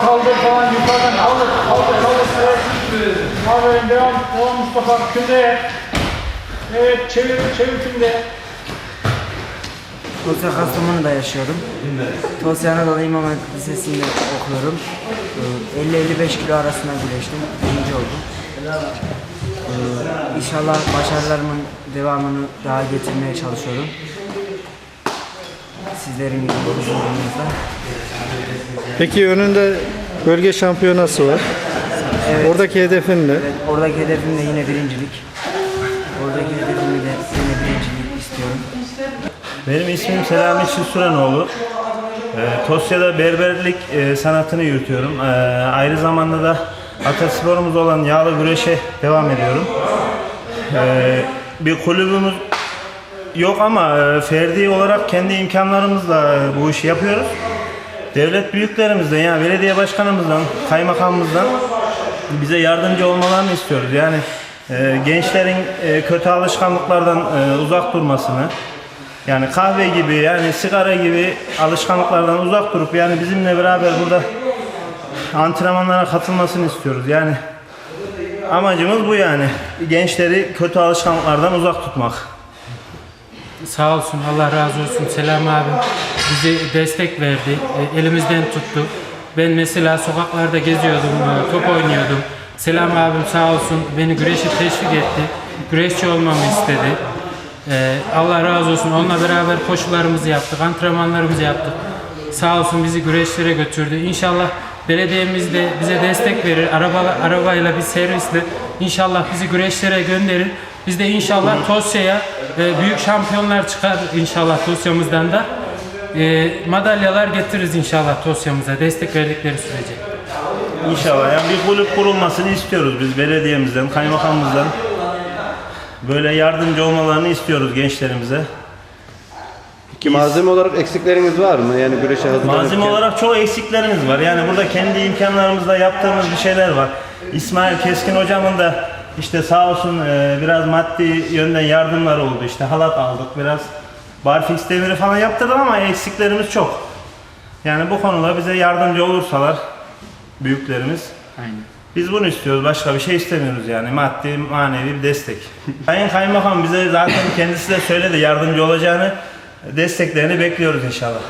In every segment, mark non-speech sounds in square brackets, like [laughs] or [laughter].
Kaldır falan yukarıdan kaldır. Kaldır kaldır. Aferin devam. Devam Mustafa. Künde. Evet çevir çevir künde. Tosya Kastamonu'da yaşıyorum. Tosya Anadolu İmam Hatip Lisesi'nde okuyorum. Ee, 50-55 kilo arasında güreştim. Birinci oldum. Ee, İnşallah başarılarımın devamını daha getirmeye çalışıyorum. Sizlerin gibi huzurunuzda. Peki önünde bölge şampiyonası var. Evet. Oradaki hedefin ne? Evet, oradaki hedefim de yine birincilik. Oradaki hedefimi de yine birincilik istiyorum. Benim ismim Selami Süsürenoğlu. Ee, Tosya'da berberlik e, sanatını yürütüyorum. Ee, ayrı zamanda da atasporumuz olan yağlı güreşe devam ediyorum. Ee, bir kulübümüz yok ama e, ferdi olarak kendi imkanlarımızla e, bu işi yapıyoruz. Devlet büyüklerimizden yani belediye başkanımızdan, kaymakamımızdan bize yardımcı olmalarını istiyoruz. Yani e, gençlerin e, kötü alışkanlıklardan e, uzak durmasını, yani kahve gibi yani sigara gibi alışkanlıklardan uzak durup yani bizimle beraber burada antrenmanlara katılmasını istiyoruz. Yani amacımız bu yani. Gençleri kötü alışkanlıklardan uzak tutmak. Sağ olsun, Allah razı olsun. Selam abim bize destek verdi, e, elimizden tuttu. Ben mesela sokaklarda geziyordum, e, top oynuyordum. Selam abim sağ olsun beni güreşe teşvik etti. Güreşçi olmamı istedi. E, Allah razı olsun. Onunla beraber koşularımızı yaptık, antrenmanlarımızı yaptık. Sağ olsun bizi güreşlere götürdü. İnşallah belediyemiz de bize destek verir. Araba, arabayla bir servisle inşallah bizi güreşlere gönderir. Biz de inşallah Tosya'ya e, büyük şampiyonlar çıkar inşallah Tosya'mızdan da. E, madalyalar getiririz inşallah Tosya'mıza destek verdikleri sürece. İnşallah yani bir kulüp kurulmasını istiyoruz biz belediyemizden, kaymakamımızdan. Böyle yardımcı olmalarını istiyoruz gençlerimize. Ki malzeme olarak eksikleriniz var mı? Yani güreşe hazırlanırken. Malzeme olarak çok eksiklerimiz var. Yani burada kendi imkanlarımızla yaptığımız bir şeyler var. İsmail Keskin hocamın da işte sağ olsun e, biraz maddi yönden yardımlar oldu. İşte halat aldık, biraz barfix demiri falan yaptırdık ama eksiklerimiz çok. Yani bu konuda bize yardımcı olursalar büyüklerimiz Aynen. biz bunu istiyoruz. Başka bir şey istemiyoruz yani. Maddi, manevi bir destek. [laughs] Sayın Kaymakam bize zaten kendisi de söyledi yardımcı olacağını. Desteklerini bekliyoruz inşallah.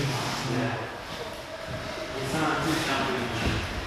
ですね。3、1、3、1。